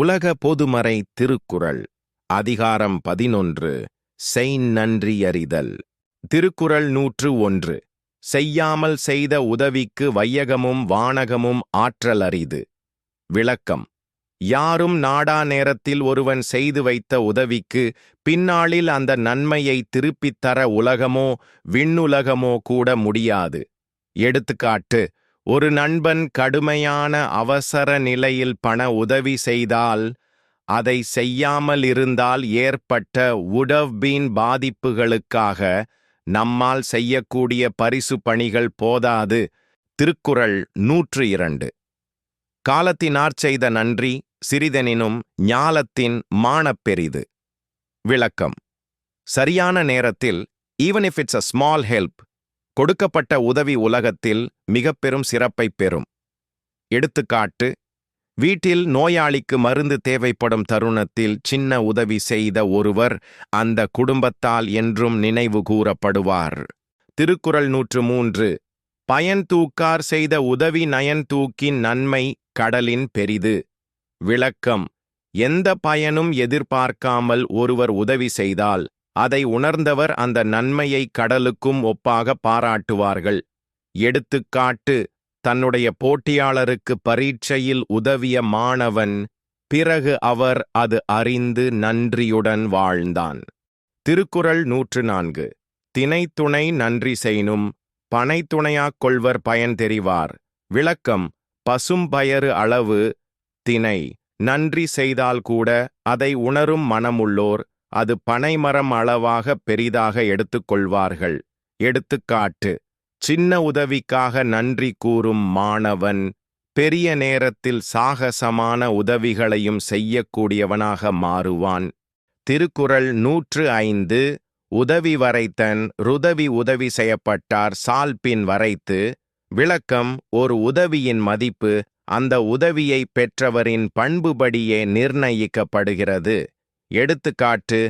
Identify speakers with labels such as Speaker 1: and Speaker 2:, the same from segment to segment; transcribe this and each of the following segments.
Speaker 1: உலக பொதுமறை திருக்குறள் அதிகாரம் பதினொன்று செய் நன்றியறிதல் திருக்குறள் நூற்று ஒன்று செய்யாமல் செய்த உதவிக்கு வையகமும் வானகமும் ஆற்றல் அரிது விளக்கம் யாரும் நாடா நேரத்தில் ஒருவன் செய்து வைத்த உதவிக்கு பின்னாளில் அந்த நன்மையை திருப்பித் தர உலகமோ விண்ணுலகமோ கூட முடியாது எடுத்துக்காட்டு ஒரு நண்பன் கடுமையான அவசர நிலையில் பண உதவி செய்தால் அதை செய்யாமல் இருந்தால் ஏற்பட்ட உடவ்பீன் பாதிப்புகளுக்காக நம்மால் செய்யக்கூடிய பரிசு பணிகள் போதாது திருக்குறள் நூற்று இரண்டு காலத்தினார் செய்த நன்றி சிறிதெனினும் ஞாலத்தின் மானப்பெரிது விளக்கம் சரியான நேரத்தில் even if it's a small help கொடுக்கப்பட்ட உதவி உலகத்தில் மிகப்பெரும் சிறப்பை பெறும் எடுத்துக்காட்டு வீட்டில் நோயாளிக்கு மருந்து தேவைப்படும் தருணத்தில் சின்ன உதவி செய்த ஒருவர் அந்த குடும்பத்தால் என்றும் நினைவு கூறப்படுவார் திருக்குறள் நூற்று மூன்று பயன் தூக்கார் செய்த உதவி நயன் தூக்கின் நன்மை கடலின் பெரிது விளக்கம் எந்த பயனும் எதிர்பார்க்காமல் ஒருவர் உதவி செய்தால் அதை உணர்ந்தவர் அந்த நன்மையை கடலுக்கும் ஒப்பாக பாராட்டுவார்கள் எடுத்துக்காட்டு தன்னுடைய போட்டியாளருக்கு பரீட்சையில் உதவிய மாணவன் பிறகு அவர் அது அறிந்து நன்றியுடன் வாழ்ந்தான் திருக்குறள் நூற்று நான்கு தினைத்துணை நன்றி செய்னும் பனைத்துணையாக் கொள்வர் பயன் தெரிவார் விளக்கம் பயறு அளவு தினை நன்றி செய்தால் கூட அதை உணரும் மனமுள்ளோர் அது பனைமரம் அளவாக பெரிதாக எடுத்துக்கொள்வார்கள் எடுத்துக்காட்டு சின்ன உதவிக்காக நன்றி கூறும் மாணவன் பெரிய நேரத்தில் சாகசமான உதவிகளையும் செய்யக்கூடியவனாக மாறுவான் திருக்குறள் நூற்று ஐந்து உதவி வரைத்தன் ருதவி உதவி செய்யப்பட்டார் சால்பின் வரைத்து விளக்கம் ஒரு உதவியின் மதிப்பு அந்த உதவியை பெற்றவரின் பண்புபடியே நிர்ணயிக்கப்படுகிறது எடுத்துக்காட்டு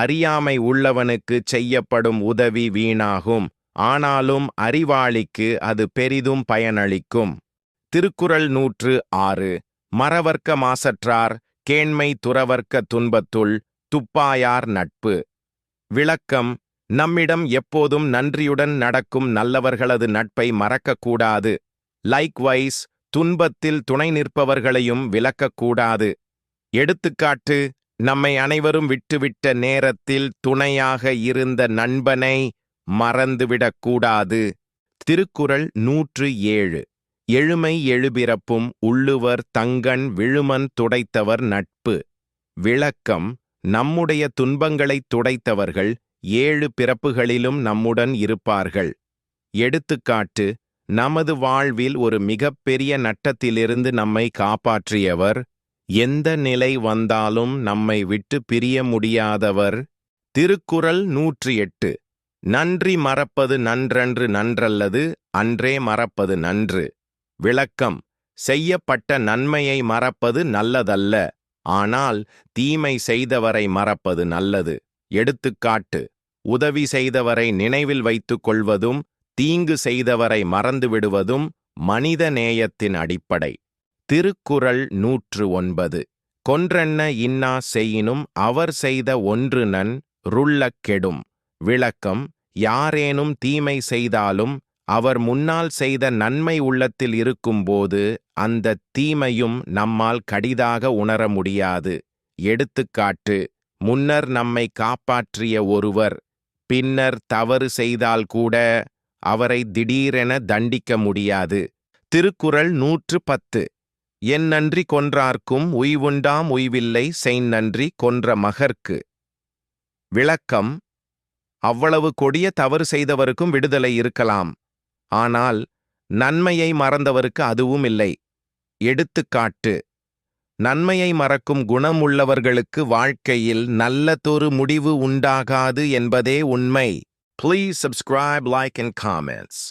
Speaker 1: அறியாமை உள்ளவனுக்கு செய்யப்படும் உதவி வீணாகும் ஆனாலும் அறிவாளிக்கு அது பெரிதும் பயனளிக்கும் திருக்குறள் நூற்று ஆறு மறவர்க்க மாசற்றார் கேண்மை துறவர்க்க துன்பத்துள் துப்பாயார் நட்பு விளக்கம் நம்மிடம் எப்போதும் நன்றியுடன் நடக்கும் நல்லவர்களது நட்பை மறக்கக்கூடாது லைக்வைஸ் துன்பத்தில் துணை நிற்பவர்களையும் விளக்கக்கூடாது எடுத்துக்காட்டு நம்மை அனைவரும் விட்டுவிட்ட நேரத்தில் துணையாக இருந்த நண்பனை மறந்துவிடக்கூடாது திருக்குறள் நூற்று ஏழு எழுமை எழுபிறப்பும் உள்ளுவர் தங்கண் விழுமன் துடைத்தவர் நட்பு விளக்கம் நம்முடைய துன்பங்களைத் துடைத்தவர்கள் ஏழு பிறப்புகளிலும் நம்முடன் இருப்பார்கள் எடுத்துக்காட்டு நமது வாழ்வில் ஒரு மிகப்பெரிய நட்டத்திலிருந்து நம்மை காப்பாற்றியவர் எந்த நிலை வந்தாலும் நம்மை விட்டு பிரிய முடியாதவர் திருக்குறள் நூற்றி எட்டு நன்றி மறப்பது நன்றன்று நன்றல்லது அன்றே மறப்பது நன்று விளக்கம் செய்யப்பட்ட நன்மையை மறப்பது நல்லதல்ல ஆனால் தீமை செய்தவரை மறப்பது நல்லது எடுத்துக்காட்டு உதவி செய்தவரை நினைவில் வைத்துக் கொள்வதும் தீங்கு செய்தவரை மறந்துவிடுவதும் மனித நேயத்தின் அடிப்படை திருக்குறள் நூற்று ஒன்பது கொன்றென்ன இன்னா செய்யினும் அவர் செய்த ஒன்று நன் ருள்ளக் கெடும் விளக்கம் யாரேனும் தீமை செய்தாலும் அவர் முன்னால் செய்த நன்மை உள்ளத்தில் இருக்கும்போது அந்த தீமையும் நம்மால் கடிதாக உணர முடியாது எடுத்துக்காட்டு முன்னர் நம்மை காப்பாற்றிய ஒருவர் பின்னர் தவறு செய்தால் கூட அவரை திடீரென தண்டிக்க முடியாது திருக்குறள் நூற்று பத்து என் நன்றி கொன்றார்க்கும் உய்வுண்டாம் உய்வில்லை செய் நன்றி கொன்ற மகர்க்கு விளக்கம் அவ்வளவு கொடிய தவறு செய்தவருக்கும் விடுதலை இருக்கலாம் ஆனால் நன்மையை மறந்தவருக்கு அதுவும் இல்லை எடுத்துக்காட்டு நன்மையை மறக்கும் குணம் உள்ளவர்களுக்கு வாழ்க்கையில் நல்லதொரு முடிவு உண்டாகாது என்பதே உண்மை please subscribe like and comments